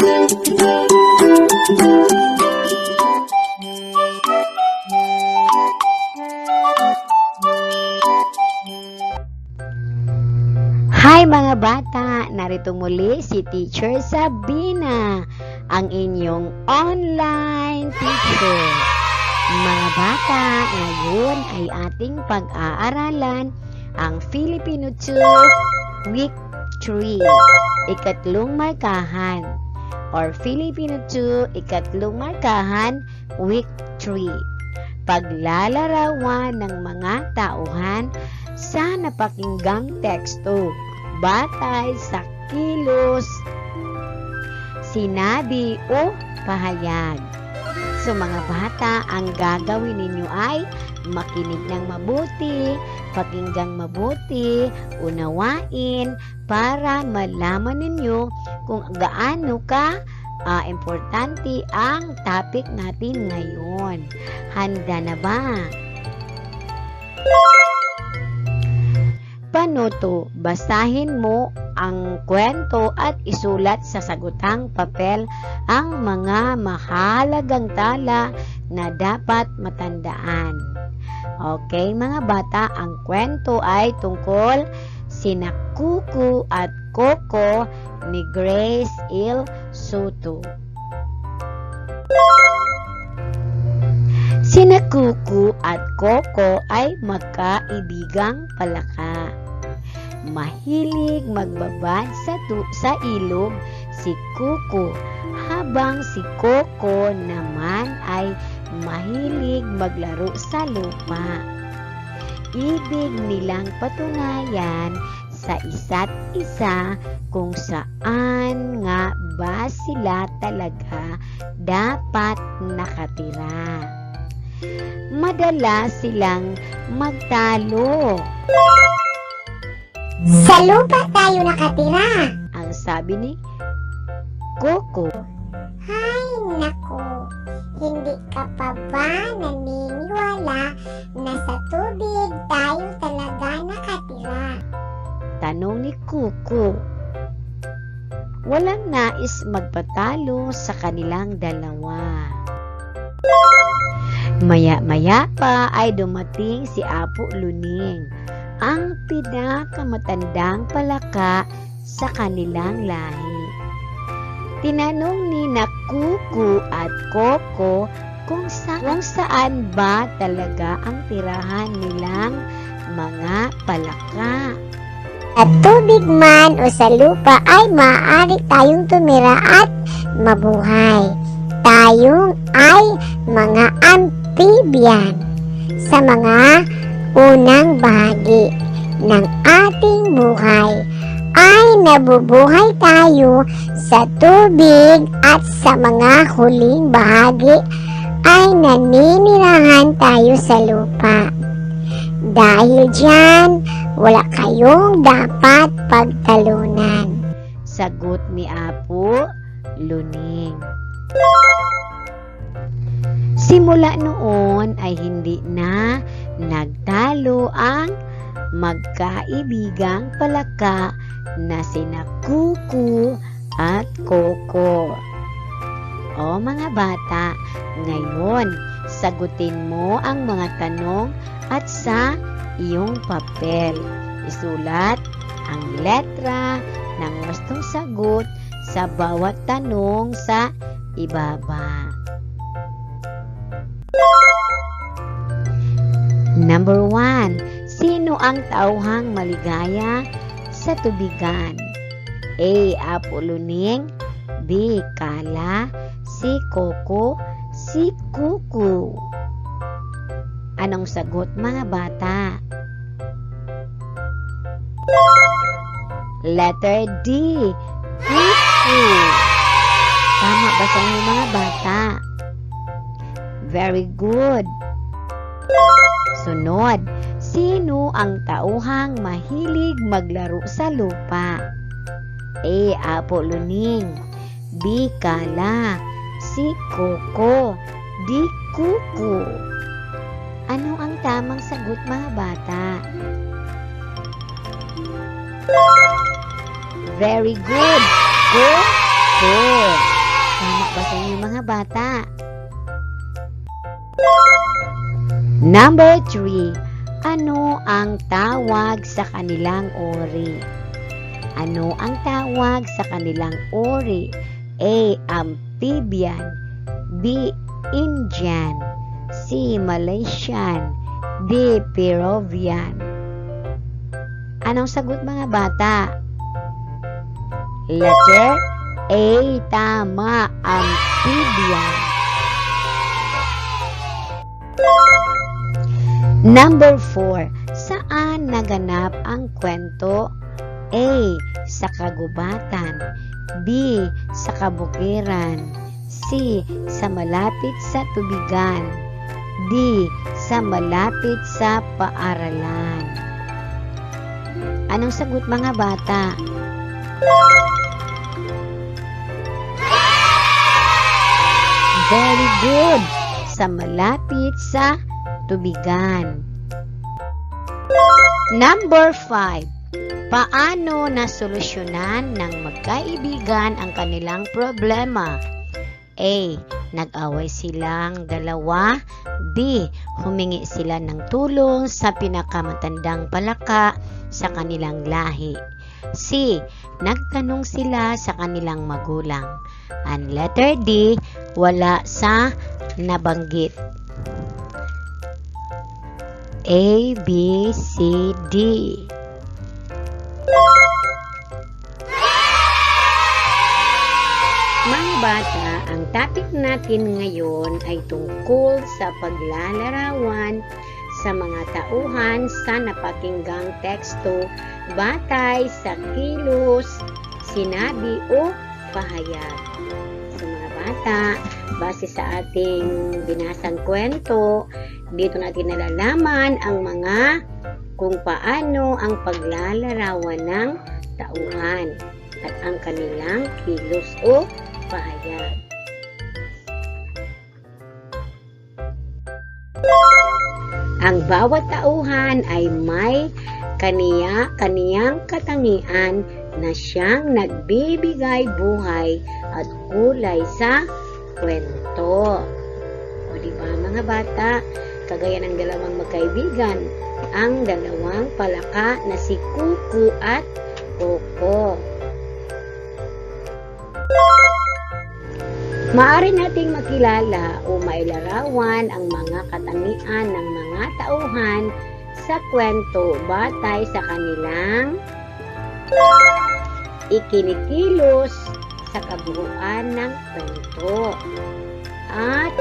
Hi mga bata! Narito muli si Teacher Sabina, ang inyong online teacher. Mga bata, ngayon ay ating pag-aaralan ang Filipino 2 Week 3, ikatlong markahan, or Filipino 2 ikatlong markahan Week 3. Paglalarawan ng mga tauhan sa napakinggang teksto batay sa kilos, sinabi o pahayag. So mga bata, ang gagawin ninyo ay makinig ng mabuti, pakinggang mabuti, unawain para malaman ninyo kung gaano ka ah, importante ang topic natin ngayon. Handa na ba? Panuto, basahin mo ang kwento at isulat sa sagutang papel ang mga mahalagang tala na dapat matandaan. Okay, mga bata, ang kwento ay tungkol sina Kuku at Coco ni Grace Il Soto. Sina Kuku at Coco ay magkaibigang palaka. Mahilig magbabad sa, tu- sa ilog si Kuku habang si Coco naman ay mahilig maglaro sa lupa. Ibig nilang patunayan sa isa't isa kung saan nga ba sila talaga dapat nakatira. Madalas silang magtalo. Sa lupa tayo nakatira. Ang sabi ni Coco. Ay, nako. Magpatalo sa kanilang dalawa. Maya-maya pa ay dumating si Apo Luning, ang pinakamatandang palaka sa kanilang lahi. Tinanong ni Nakuku at Koko kung, sa- kung saan ba talaga ang tirahan nilang mga palaka. Sa tubig man o sa lupa ay maaari tayong tumira at mabuhay. Tayong ay mga amphibian sa mga unang bahagi ng ating buhay ay nabubuhay tayo sa tubig at sa mga huling bahagi ay naninirahan tayo sa lupa. Dahil dyan, wala kayong dapat pagtalunan. Sagot ni Apo Luning. Simula noon ay hindi na nagtalo ang magkaibigang palaka na sina Kuku at Koko. O mga bata, ngayon sagutin mo ang mga tanong at sa iyong papel. Isulat ang letra ng gustong sagot sa bawat tanong sa ibaba. Number 1. Sino ang tauhang maligaya sa tubigan? A. Apuluning B. Kala C. Koko C. Kuku Anong sagot mga bata? Letter D. Kuku. Tama ba sa inyo mga bata? Very good. Sunod, sino ang tauhang mahilig maglaro sa lupa? A. Apo Luning B. Kala C. Koko D. Kuku Ano ang tamang sagot mga bata? Very good. Koko. kuko. Tama ba sa inyo mga bata? Number 3. Ano ang tawag sa kanilang ori? Ano ang tawag sa kanilang ori? A. Amphibian B. Indian C. Malaysian D. Peruvian Anong sagot mga bata? Letter A. Tama. Amphibian. Number 4. Saan naganap ang kwento? A. Sa kagubatan B. Sa kabukiran C. Sa malapit sa tubigan D. Sa malapit sa paaralan Anong sagot mga bata? Very good! Sa malapit sa tubigan. Number 5. Paano nasolusyonan ng magkaibigan ang kanilang problema? A. Nag-away silang dalawa. B. Humingi sila ng tulong sa pinakamatandang palaka sa kanilang lahi. C. Nagtanong sila sa kanilang magulang. And letter D. Wala sa nabanggit. A, B, C, D. bata, ang topic natin ngayon ay tungkol sa paglalarawan sa mga tauhan sa napakinggang teksto batay sa kilos, sinabi o pahayag. Sa mga bata, base sa ating binasang kwento, dito natin nalalaman ang mga kung paano ang paglalarawan ng tauhan at ang kanilang kilos o pahayag. Ang bawat tauhan ay may kaniya kaniyang katangian na siyang nagbibigay buhay at kulay sa kwento. O di ba mga bata, kagaya ng dalawang magkaibigan, ang dalawang palaka na si Kuku at Koko. Maari nating makilala o mailarawan ang mga katangian ng mga tauhan sa kwento batay sa kanilang ikinikilos sa kabuuan ng kwento at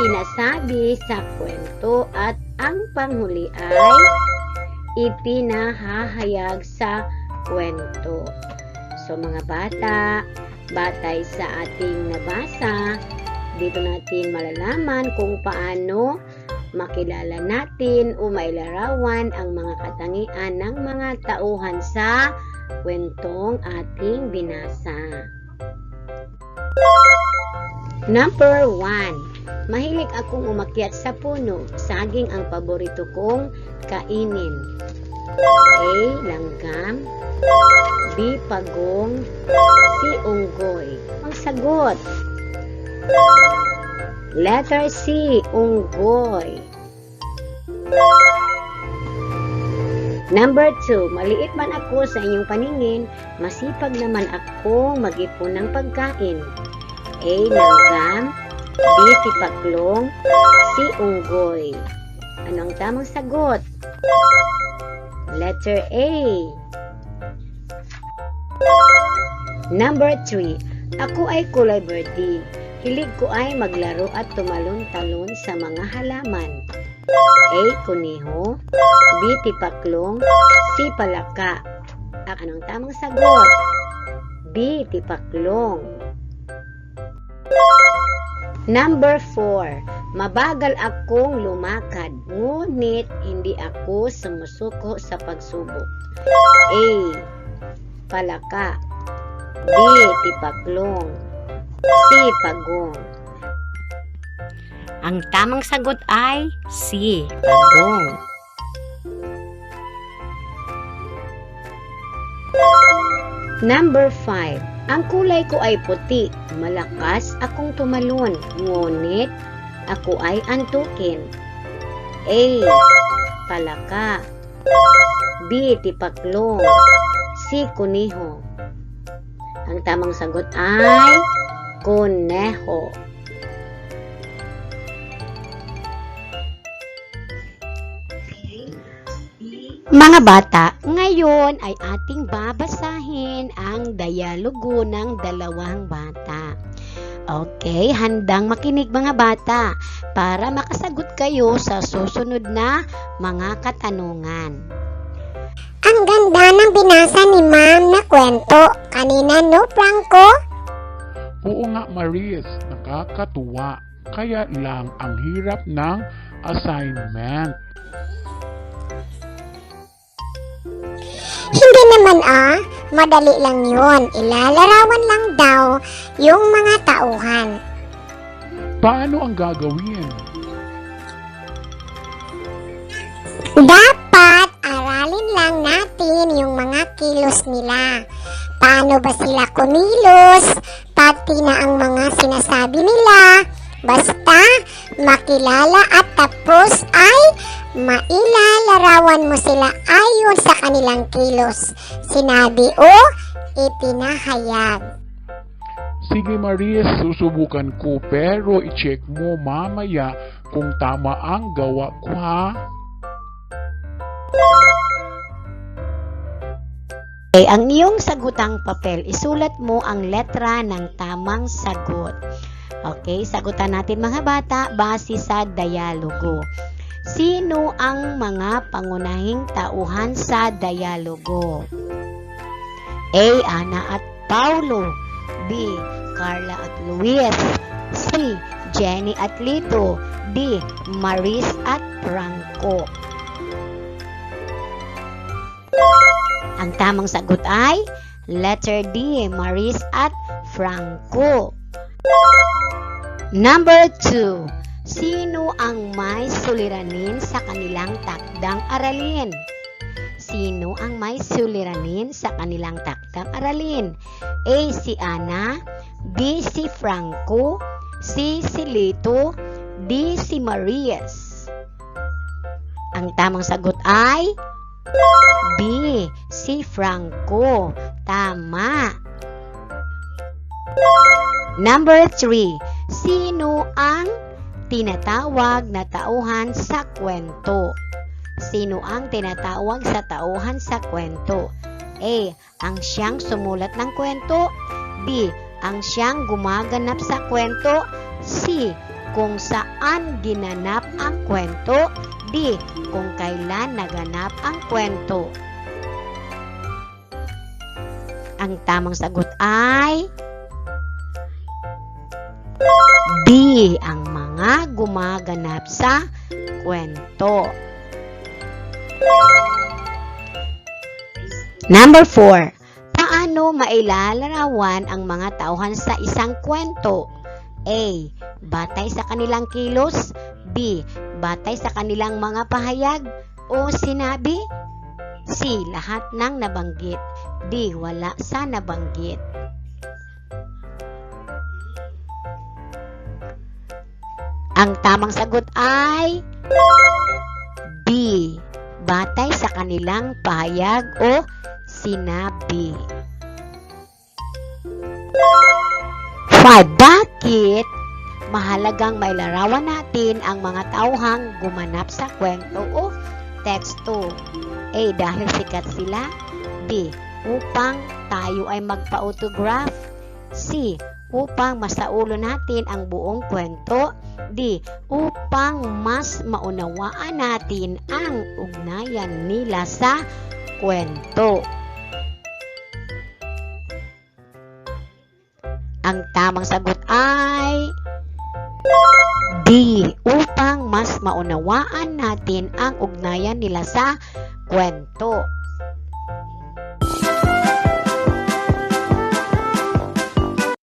sinasabi sa kwento at ang panghuli ay ipinahahayag sa kwento. So mga bata, batay sa ating nabasa, dito natin malalaman kung paano makilala natin o mailarawan ang mga katangian ng mga tauhan sa kwentong ating binasa. Number 1. Mahilig akong umakyat sa puno. Saging ang paborito kong kainin. A. Langgam B. Pagong C. Unggoy Ang sagot Letter C. Unggoy Number 2. Maliit man ako sa inyong paningin, masipag naman ako mag-ipon ng pagkain. A. Langgam B. Tipaklong C. Unggoy Ano ang tamang sagot? Letter A. Number 3. Ako ay kulay birdie. Hilig ko ay maglaro at tumalon-talon sa mga halaman. A. Kuniho B. Tipaklong C. Palaka Ang anong tamang sagot? B. Tipaklong Number 4. Mabagal akong lumakad, ngunit hindi ako sumusuko sa pagsubok. A. Palaka B. Tipaklong C. Pagong Ang tamang sagot ay C. Pagong Number 5. Ang kulay ko ay puti. Malakas akong tumalon. Ngunit ako ay antukin. A. Palaka. B. Tipaklong. C. Kuniho. Ang tamang sagot ay Kuneho. Mga bata, ngayon ay ating babasahin ang dialogo ng dalawang bata. Okay, handang makinig mga bata para makasagot kayo sa susunod na mga katanungan. Ang ganda ng binasa ni ma'am na kwento. Kanina no, Franco? Oo nga, Maris, nakakatuwa. Kaya lang ang hirap ng assignment. Hindi naman ah, madali lang yun. Ilalarawan lang daw yung mga tauhan. Paano ang gagawin? Natin yung mga kilos nila. Paano ba sila kumilos? Pati na ang mga sinasabi nila. Basta makilala at tapos ay mailalarawan mo sila ayon sa kanilang kilos. Sinabi o ipinahayag. Sige, Maris, susubukan ko pero i-check mo mamaya kung tama ang gawa ko ha. Okay, ang iyong sagutang papel, isulat mo ang letra ng tamang sagot. Okay, sagutan natin mga bata base sa dialogo. Sino ang mga pangunahing tauhan sa dialogo? A. Ana at Paulo B. Carla at Luis C. Jenny at Lito D. Maris at Franco Ang tamang sagot ay letter D. Maris at Franco Number 2. Sino ang may suliranin sa kanilang takdang aralin? Sino ang may suliranin sa kanilang takdang aralin? A. Si Ana B. Si Franco C. Si Lito D. Si Marias Ang tamang sagot ay B. Si Franco. Tama. Number 3. Sino ang tinatawag na tauhan sa kwento? Sino ang tinatawag sa tauhan sa kwento? A. Ang siyang sumulat ng kwento. B. Ang siyang gumaganap sa kwento. C. Kung saan ginanap ang kwento. D. Kung kailan naganap ang kwento. Ang tamang sagot ay D. Ang mga gumaganap sa kwento. Number 4. Paano mailalarawan ang mga tauhan sa isang kwento? A. Batay sa kanilang kilos. B. Batay sa kanilang mga pahayag o sinabi. C. Lahat ng nabanggit. D. Wala sa nabanggit. Ang tamang sagot ay B. Batay sa kanilang pahayag o sinabi. 5. Bakit mahalagang mailarawan natin ang mga tauhang gumanap sa kwento o teksto? A. Dahil sikat sila. B. Upang tayo ay magpa-autograph. C. Upang masaulo natin ang buong kwento. D. Upang mas maunawaan natin ang ugnayan nila sa kwento. Ang tamang sagot ay D. Upang mas maunawaan natin ang ugnayan nila sa kwento.